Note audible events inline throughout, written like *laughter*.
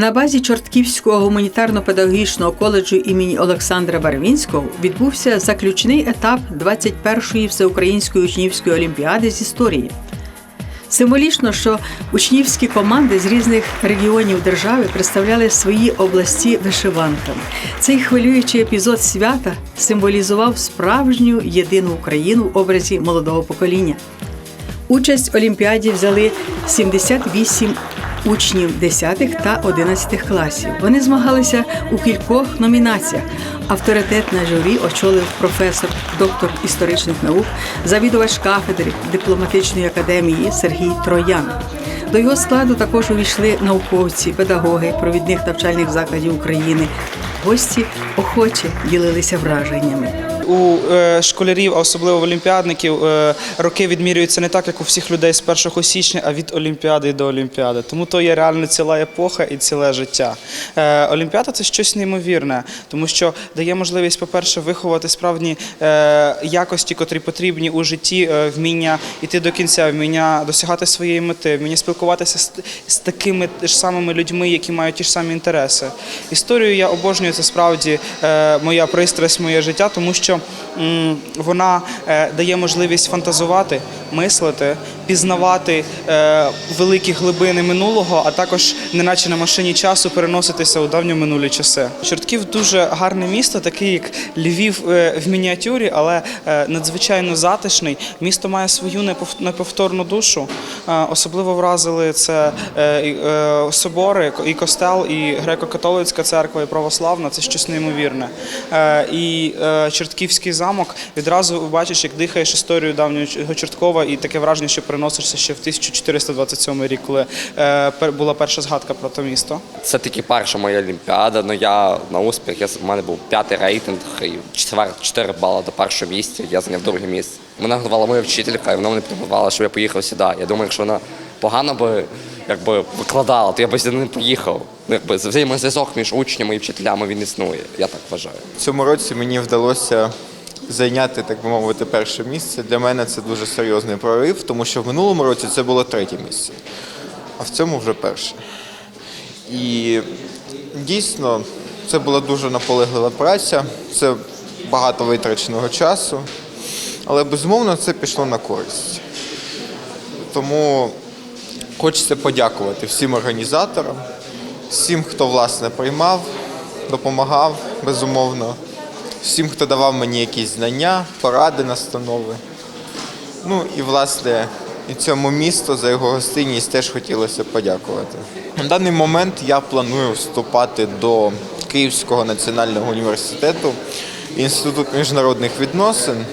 На базі Чортківського гуманітарно-педагогічного коледжу імені Олександра Барвінського відбувся заключний етап 21-ї всеукраїнської учнівської олімпіади з історії. Символічно, що учнівські команди з різних регіонів держави представляли свої області вишиванками. Цей хвилюючий епізод свята символізував справжню єдину Україну в образі молодого покоління. Участь в Олімпіаді взяли 78 учнів 10 та 11 класів. Вони змагалися у кількох номінаціях. Авторитетне журі очолив професор, доктор історичних наук, завідувач кафедри дипломатичної академії Сергій Троян. До його складу також увійшли науковці, педагоги провідних навчальних закладів України. Гості охоче ділилися враженнями. У е, школярів, а особливо в олімпіадників, е, роки відмірюються не так, як у всіх людей з 1 січня, а від Олімпіади до Олімпіади. Тому то є реально ціла епоха і ціле життя. Е, Олімпіада це щось неймовірне, тому що дає можливість, по-перше, виховати справді е, якості, котрі потрібні у житті, вміння йти до кінця, вміння досягати своєї мети, вміння спілкуватися з, такими ж самими людьми, які мають ті ж самі інтереси. Історію я обожнюю, це справді моя пристрасть, моє життя, тому що вона е, дає можливість фантазувати, мислити, пізнавати е, великі глибини минулого, а також, неначе на машині часу, переноситися у давньо минулі часи. Чортків дуже гарне місто, такий як Львів е, в мініатюрі, але е, надзвичайно затишний. Місто має свою непов- неповторну душу. Особливо вразили це собори, і костел, і греко-католицька церква, і православна. Це щось неймовірне. І Чортківський замок відразу бачиш, як дихаєш історію давнього Чорткова, і таке враження, що переносишся ще в 1427 рік, коли е, пер- була перша згадка про те місто. Це тільки перша моя олімпіада. Ну я на успіх. Я у мене був п'ятий рейтинг і четвер, 4 бали до першого місця. Я зайняв друге місце. Мене готувала моя вчителька, і вона мене підготувала, щоб я поїхав сюди. Я думаю, якщо вона погано би якби викладала, то я б сюди не поїхав. Ну, Якби взаємозв'язок між учнями і вчителями він існує. Я так вважаю. В цьому році мені вдалося зайняти, так би мовити, перше місце. Для мене це дуже серйозний прорив, тому що в минулому році це було третє місце, а в цьому вже перше. І дійсно це була дуже наполеглива праця, це багато витраченого часу, але безумовно це пішло на користь. Тому хочеться подякувати всім організаторам, всім, хто власне приймав, допомагав, безумовно, всім, хто давав мені якісь знання, поради, настанови. Ну і власне і цьому місту за його гостинність теж хотілося подякувати. На даний момент я планую вступати до Київського національного університету Інститут міжнародних відносин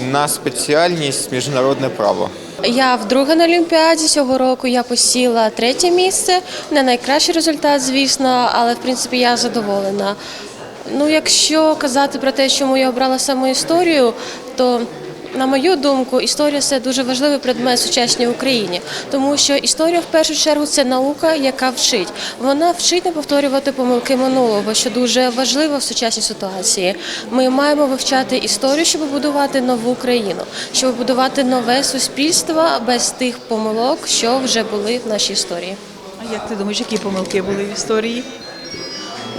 на спеціальність міжнародне право. Я вдруге на Олімпіаді цього року я посіла третє місце. Не найкращий результат, звісно, але в принципі я задоволена. Ну, якщо казати про те, чому я обрала саме історію, то на мою думку, історія це дуже важливий предмет сучасній Україні, тому що історія в першу чергу це наука, яка вчить. Вона вчить не повторювати помилки минулого, що дуже важливо в сучасній ситуації. Ми маємо вивчати історію, щоб будувати нову країну, щоб будувати нове суспільство без тих помилок, що вже були в нашій історії. А як ти думаєш, які помилки були в історії?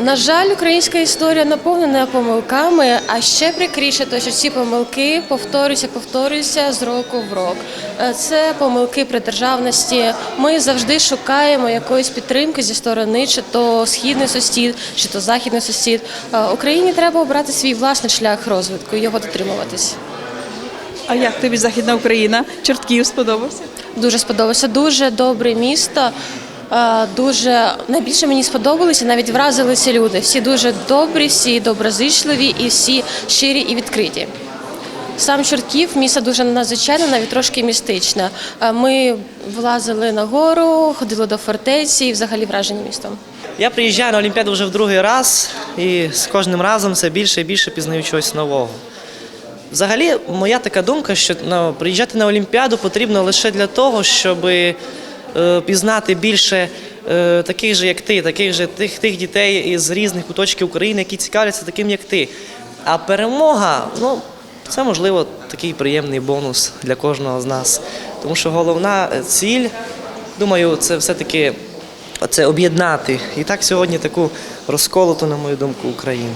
На жаль, українська історія наповнена помилками, а ще прикріше, то що ці помилки повторюються, повторюються з року в рок. Е, Це помилки при державності. Ми завжди шукаємо якоїсь підтримки зі сторони, чи то східний сусід, чи то західний сусід. Е, Україні треба обрати свій власний шлях розвитку і його дотримуватись. А як тобі Західна Україна? Чортків сподобався? Дуже сподобалося. Дуже добре місто. Е, Дуже найбільше мені сподобалися, навіть вразилися люди. Всі дуже добрі, всі доброзичливі і всі щирі і відкриті. Сам Чортків місто дуже надзвичайне, навіть трошки містичне. Е, Ми влазили на гору, ходили до фортеці і взагалі вражені містом. Я приїжджаю на Олімпіаду вже в другий раз, і з кожним разом все більше і більше пізнаю чогось нового. Взагалі, моя така думка, що ну, приїжджати на Олімпіаду потрібно лише для того, щоб е, пізнати більше е, таких же, як ти, таких же тих, тих дітей із різних куточків України, які цікавляться таким, як ти. А перемога, ну, це можливо такий приємний бонус для кожного з нас. Тому що головна е, ціль, думаю, це все-таки це об'єднати. І так сьогодні таку розколоту, на мою думку, Україну.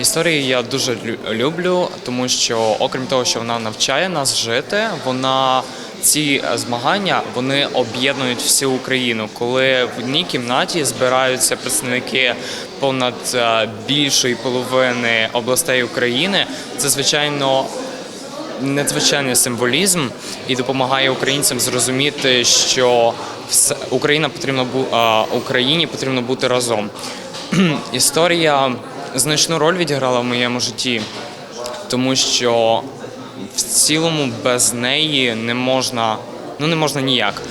Історію я дуже люблю, тому що, окрім того, що вона навчає нас жити, вона ці е, змагання вони об'єднують всю Україну. Коли в одній кімнаті збираються представники понад е, більшої половини областей України, це звичайно надзвичайний символізм і допомагає українцям зрозуміти, що Україна потрібно бу Україні потрібно бути разом. *clears throat* Історія значну роль відіграла в моєму житті, тому що в цілому без неї не можна, ну не можна ніяк.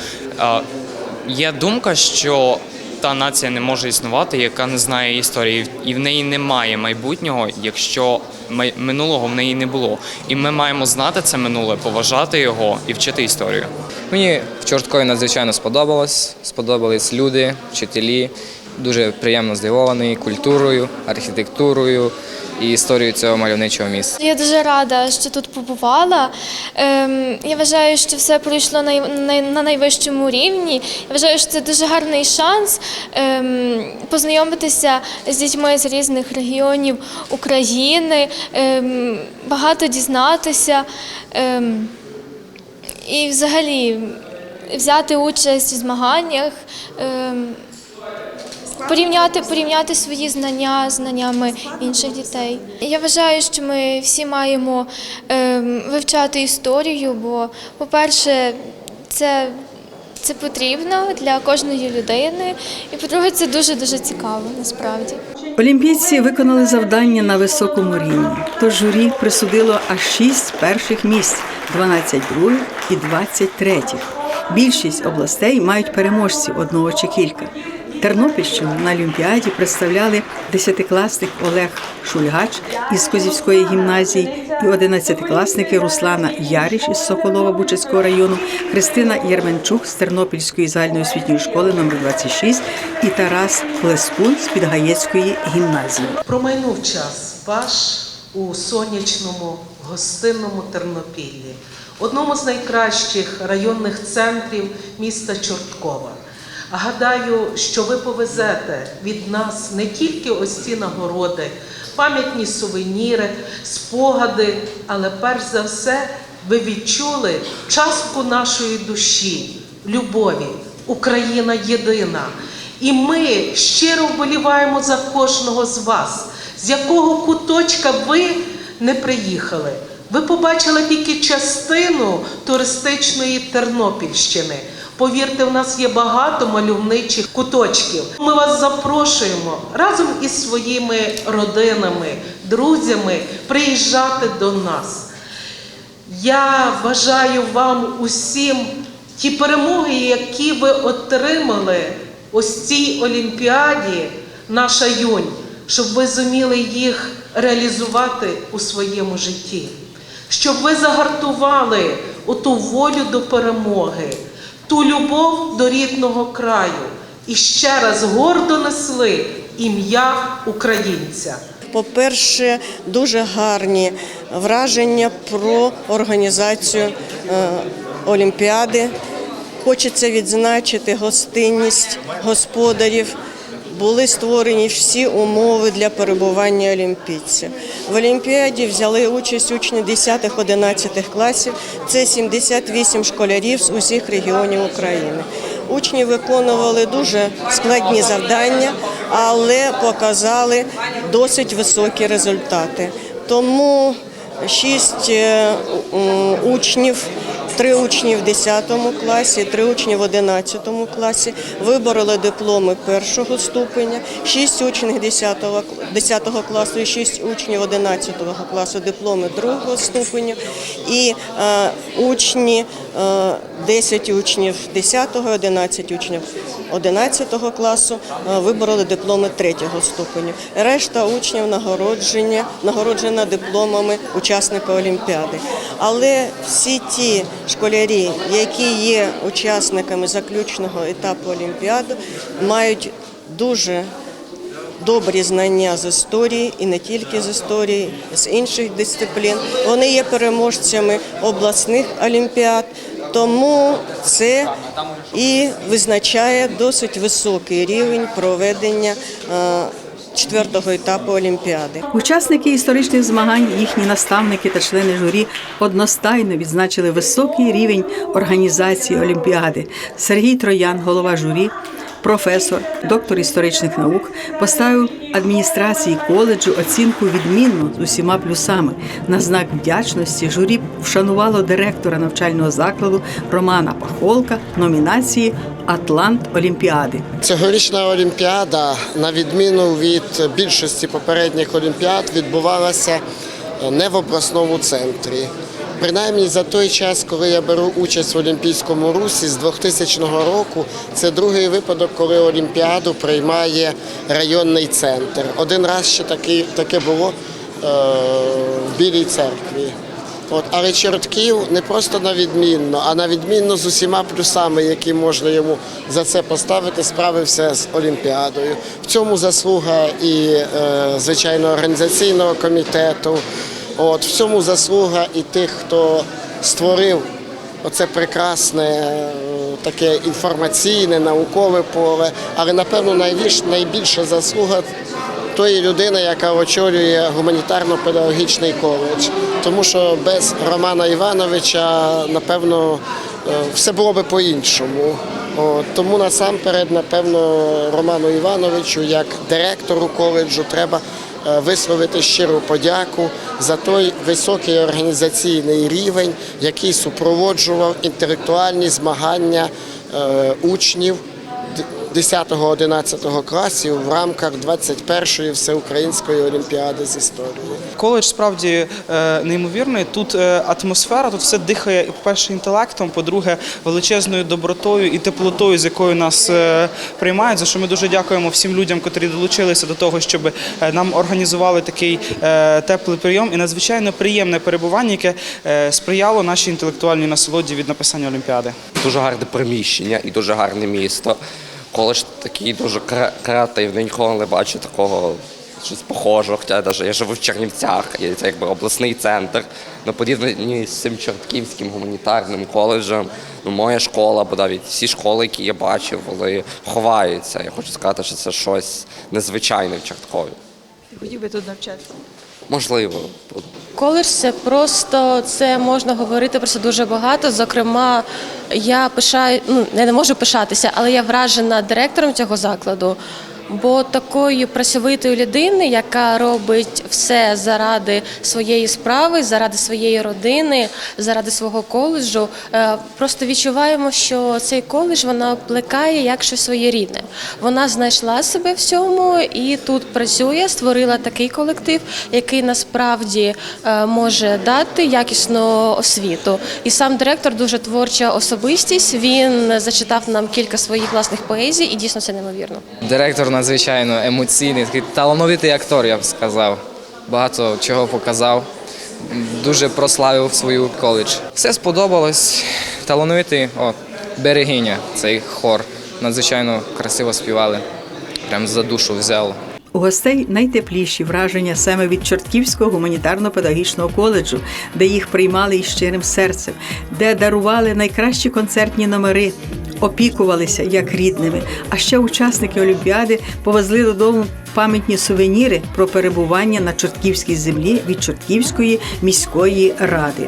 Є думка, що та нація не може існувати, яка не знає історії, і в неї немає майбутнього, якщо минулого в неї не було. І ми маємо знати це минуле, поважати його і вчити історію. Мені в Чорткові надзвичайно сподобалось. Сподобались люди, вчителі. Дуже приємно здивований культурою, архітектурою і історією цього мальовничого міста. Я дуже рада, що тут побувала. Ем, я вважаю, що все пройшло на, на, на найвищому рівні. Я вважаю, що це дуже гарний шанс ем, познайомитися з дітьми з різних регіонів України, ем, багато дізнатися. І взагалі взяти участь в змаганнях. Порівняти, порівняти свої знання з знаннями інших дітей. Я вважаю, що ми всі маємо ем, вивчати історію, бо, по-перше, це, це потрібно для кожної людини, і по-друге, це дуже дуже цікаво насправді. Олімпійці виконали завдання на високому рівні. Тож журі присудило аж 6 перших місць, 12 других і 20 третіх. Більшість областей мають переможців одного чи кілька. Тернопільщину на Олімпіаді представляли десятикласник Олег Шульгач із Козівської гімназії і одинадцятикласники Руслана Яріш із Соколова Бучацького району, Христина Єрменчук з Тернопільської загальноосвітньої школи номер 26 і Тарас Лескун з Підгаєцької гімназії. Промайнув час ваш у сонячному гостинному Тернопіллі, одному з найкращих районних центрів міста Чорткова. Гадаю, що ви повезете від нас не тільки ось ці нагороди, пам'ятні сувеніри, спогади, але перш за все ви відчули частку нашої душі, любові. Україна єдина. І ми щиро вболіваємо за кожного з вас, з якого куточка ви не приїхали. Ви побачили тільки частину туристичної Тернопільщини. Повірте, в нас є багато мальовничих куточків. Ми вас запрошуємо разом із своїми родинами, друзями приїжджати до нас. Я бажаю вам усім ті перемоги, які ви отримали ось цій олімпіаді, наша юнь, щоб ви зуміли їх реалізувати у своєму житті, щоб ви загартували оту волю до перемоги, ту любов до рідного краю і ще раз гордо несли ім'я українця. По-перше, дуже гарні враження про організацію е, Олімпіади. Хочеться відзначити гостинність господарів. Були створені всі умови для перебування олімпійців. В Олімпіаді взяли участь учні 10-11 класів. Це 78 школярів з усіх регіонів України. Учні виконували дуже складні завдання, але показали досить високі результати. Тому шість е, учнів, три учні в 10 класі, три учні в 11 класі вибороли дипломи першого ступеня, шість учнів 10, 10 класу і шість учнів 11 класу дипломи другого ступеня і е, учні, е, 10 учнів 10, 11 учнів 11 класу е, вибороли дипломи третього ступеню. Решта учнів нагороджена дипломами учасника Олімпіади. Але всі ті школярі, які є учасниками заключного етапу Олімпіади, мають дуже добрі знання з історії і не тільки з історії, з інших дисциплін. Вони є переможцями обласних олімпіад, Тому це і визначає досить високий рівень проведення е, четвертого етапу Олімпіади. Учасники історичних змагань, їхні наставники та члени журі одностайно відзначили високий рівень організації Олімпіади. Сергій Троян, голова журі, професор, доктор історичних наук, поставив адміністрації коледжу оцінку відмінну з усіма плюсами. На знак вдячності журі вшанувало директора навчального закладу Романа Пахолка номінації Атлант Олімпіади. Цьогорічна Олімпіада, на відміну від більшості попередніх олімпіад, відбувалася не в обласному центрі. Принаймні за той час, коли я беру участь в Олімпійському русі з 2000 року, це другий випадок, коли Олімпіаду приймає районний центр. Один раз ще таки, таке було е, в Білій церкві. От, але Чортків не просто на відмінно, а на відмінно з усіма плюсами, які можна йому за це поставити, справився з Олімпіадою. В цьому заслуга і, е, звичайно, організаційного комітету. От, в цьому заслуга і тих, хто створив оце прекрасне е, таке інформаційне, наукове поле. Але напевно найбільш, найбільша заслуга тої людини, яка очолює гуманітарно-педагогічний коледж. Тому що без Романа Івановича, напевно, е, все було би по-іншому. Тому насамперед, напевно, Роману Івановичу, як директору коледжу, треба висловити щиру подяку за той високий організаційний рівень, який супроводжував інтелектуальні змагання е, учнів 10-11 класів в рамках 21-ї всеукраїнської олімпіади з історії. Коледж справді е, неймовірний. Тут е, атмосфера, тут все дихає, по-перше, інтелектом, по-друге, величезною добротою і теплотою, з якою нас е, приймають. За що ми дуже дякуємо всім людям, котрі долучилися до того, щоб нам організували такий теплий прийом і надзвичайно приємне перебування, яке сприяло нашій інтелектуальній насолоді від написання Олімпіади. Дуже гарне приміщення і дуже гарне місто. Коледж такий дуже кре- креативний, ніколи не бачу такого щось похожого. Хоча навіть я живу в Чернівцях, і це якби обласний центр. Ну, порівняні з цим чортківським гуманітарним коледжем, ну, моя школа, бо навіть всі школи, які я бачив, вони ховаються. Я хочу сказати, що це щось незвичайне в Чорткові. Хотів би тут навчатися. Можливо, Коледж це просто це можна говорити про це дуже багато. Зокрема, я пишаю, ну я не можу пишатися, але я вражена директором цього закладу. Бо такої працьовитої людини, яка робить все заради своєї справи, заради своєї родини, заради свого коледжу, е, просто відчуваємо, що цей коледж вона плекає як щось своєрідне. Вона знайшла себе в цьому і тут працює, створила такий колектив, який насправді е, може дати якісну освіту. І сам директор дуже творча особистість. Він зачитав нам кілька своїх власних поезій, і дійсно це неймовірно. Директор надзвичайно емоційний, такий талановитий актор, я б сказав. Багато чого показав. Дуже прославив свою коледж. Все сподобалось. Талановитий о, берегиня, цей хор. Надзвичайно красиво співали. Прям за душу взяв. У гостей найтепліші враження саме від Чортківського гуманітарно-педагогічного коледжу, де їх приймали із щирим серцем, де дарували найкращі концертні номери, опікувалися як рідними. А ще учасники Олімпіади повезли додому пам'ятні сувеніри про перебування на Чортківській землі від Чортківської міської ради.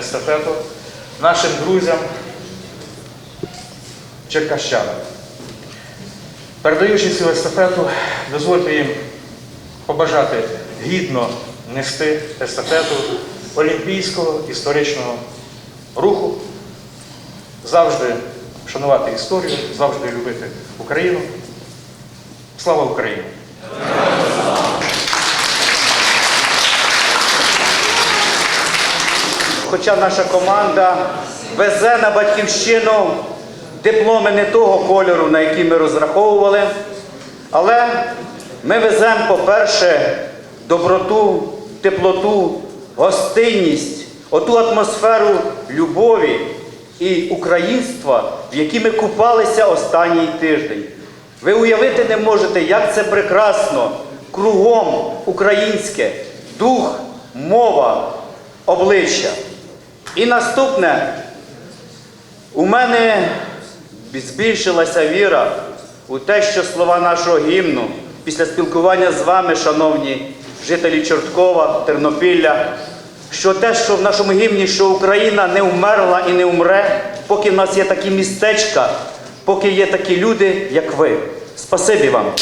Естафету нашим друзям черкащанам. Передаючи цю естафету, дозвольте їм побажати гідно нести естафету олімпійського історичного руху, завжди шанувати історію, завжди любити Україну. Слава Україні! Хоча наша команда везе на батьківщину дипломи не того кольору, на який ми розраховували, але ми веземо, по-перше, доброту, теплоту, гостинність, оту атмосферу любові і українства, в якій ми купалися останній тиждень. Ви уявити не можете, як це прекрасно, кругом українське, дух, мова, обличчя. І наступне, у мене збільшилася віра у те, що слова нашого гімну після спілкування з вами, шановні жителі Чорткова, Тернопілля, що те, що в нашому гімні, що Україна не вмерла і не умре, поки в нас є такі містечка, поки є такі люди, як ви. Спасибі вам.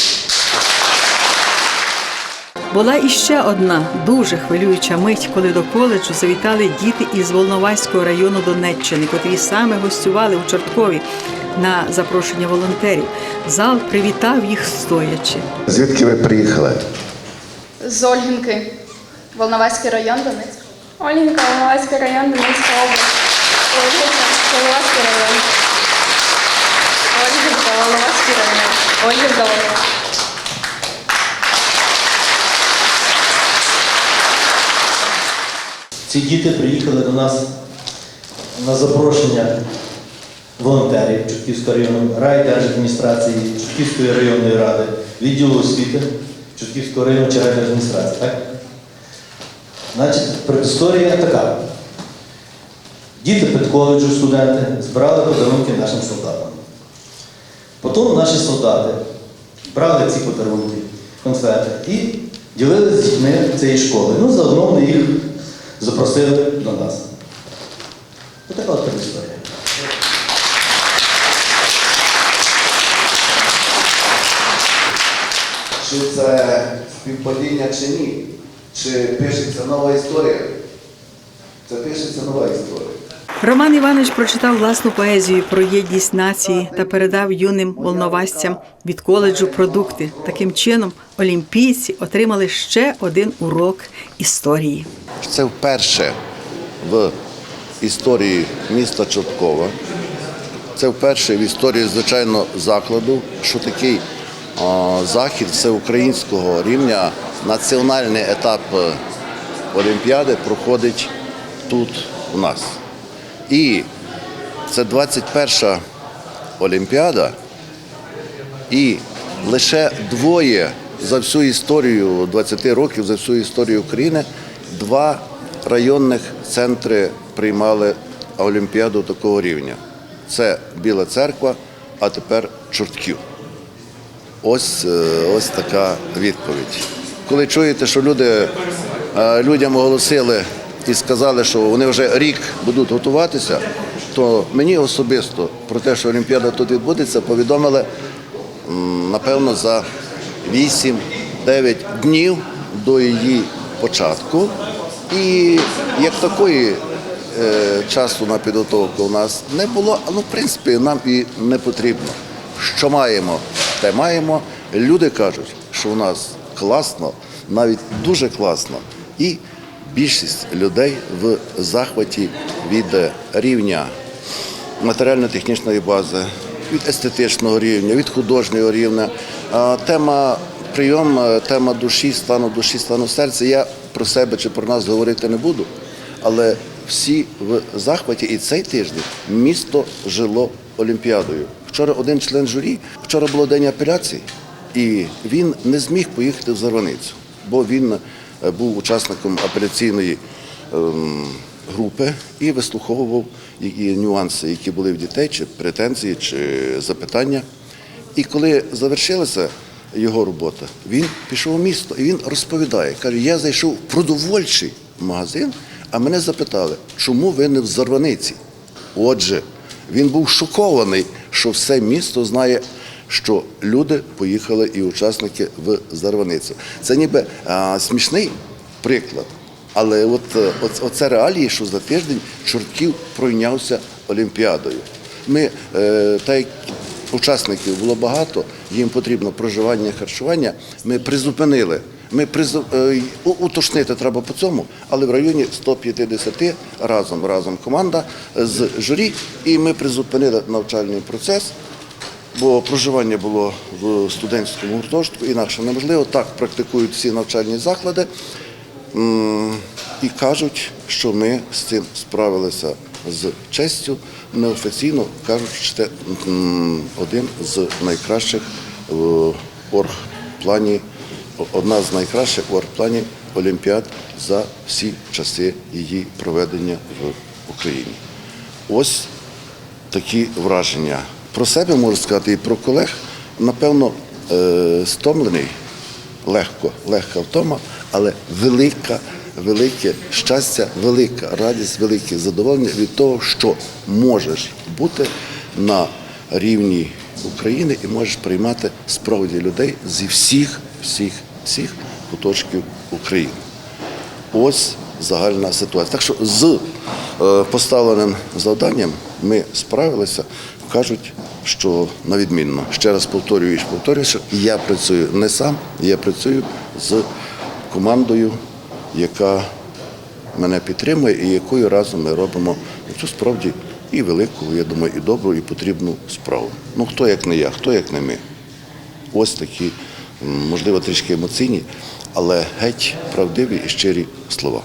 Була іще одна дуже хвилююча мить, коли до коледжу завітали діти із Волноваського району Донеччини, котрі саме гостювали у Чорткові на запрошення волонтерів. Зал привітав їх стоячи. Звідки ви приїхали? З Ольгінки, Волноваський район Донецьк. Ольгінка, Волноваський район, Донецька область. Ольгінка, Волноваський район. Ольгінка, Волноваський район. Ольгінка, Волноваський. Ці діти приїхали до нас на запрошення волонтерів Чутківського району, райдержадміністрації, Чутківської районної ради, відділу освіти Чутківського району чи райдержадміністрації. Так? Значить, предісторія така. Діти педколеджу, студенти збирали подарунки нашим солдатам. Потім наші солдати брали ці подарунки, конфети і ділилися з дітьми цієї школи. Ну, заодно вони їх запросили до нас. Ось така от історія. Чи це співпадіння чи ні? Чи пишеться нова історія? Це пишеться нова історія. Роман Іванович прочитав власну поезію про єдність нації та передав юним волновасцям від коледжу продукти. Таким чином, олімпійці отримали ще один урок історії. Це вперше в історії міста Чорткова. Це вперше в історії, звичайно, закладу, що такий захід всеукраїнського рівня, національний етап е, Олімпіади проходить тут у нас. І це 21-ша Олімпіада, і лише двоє за всю історію 20 років, за всю історію України, два районних центри приймали Олімпіаду такого рівня. Це Біла Церква, а тепер Чортків. Ось, е, ось така відповідь. Коли чуєте, що люди, е, людям оголосили і сказали, що вони вже рік будуть готуватися, то мені особисто про те, що Олімпіада тут відбудеться, повідомили напевно за 8-9 днів до її початку. І як такої е, часу на підготовку у нас не було, ну, в принципі, нам і не потрібно. Що маємо, те маємо. Люди кажуть, що у нас класно, навіть дуже класно. І більшість людей в захваті від рівня матеріально-технічної бази, від естетичного рівня, від художнього рівня. Тема прийом, е, тема душі, стану душі, стану серця. Я про себе чи про нас говорити не буду, але всі в захваті. І цей тиждень місто жило Олімпіадою. Вчора один член журі, вчора було день апеляції, і він не зміг поїхати в Зарваницю, бо він е, був учасником апеляційної ем, групи і вислуховував які нюанси, які були в дітей, чи претензії, чи запитання. І коли завершилася його робота, він пішов у місто і він розповідає, каже, я зайшов в продовольчий магазин, А мене запитали, чому ви не в Зарваниці? Отже, він був шокований, що все місто знає, що люди поїхали і учасники в Зарваницю. Це ніби а, смішний приклад. Але от, е, оце реалії, що за тиждень Чортків пройнявся Олімпіадою. Ми, е, так як учасників було багато, їм потрібно проживання, харчування. Ми призупинили. Ми призу... е, уточнити треба по цьому, але в районі 150 разом разом команда з журі, і ми призупинили навчальний процес. Бо проживання було в студентському гуртожитку, інакше неможливо. Так практикують всі навчальні заклади. І кажуть, що ми з цим справилися з честю. Неофіційно це один з найкращих в оргплані, одна з найкращих в оргплані Олімпіад за всі часи її проведення в Україні. Ось такі враження. Про себе можу сказати і про колег. Напевно, е, стомлений, легко, легка втома, але велика, велике щастя, велика радість, велике задоволення від того, що можеш бути на рівні України і можеш приймати справді людей зі всіх, всіх, всіх куточків України. Ось загальна ситуація. Так що з е, поставленим завданням ми справилися. Кажуть, що на відмінно. Ще раз повторюю і повторюю, що я працюю не сам, я працюю з командою, яка мене підтримує і якою разом ми робимо цю справді і велику, я думаю, і добру, і потрібну справу. Ну хто як не я, хто як не ми. Ось такі, можливо, трішки емоційні, але геть правдиві і щирі слова.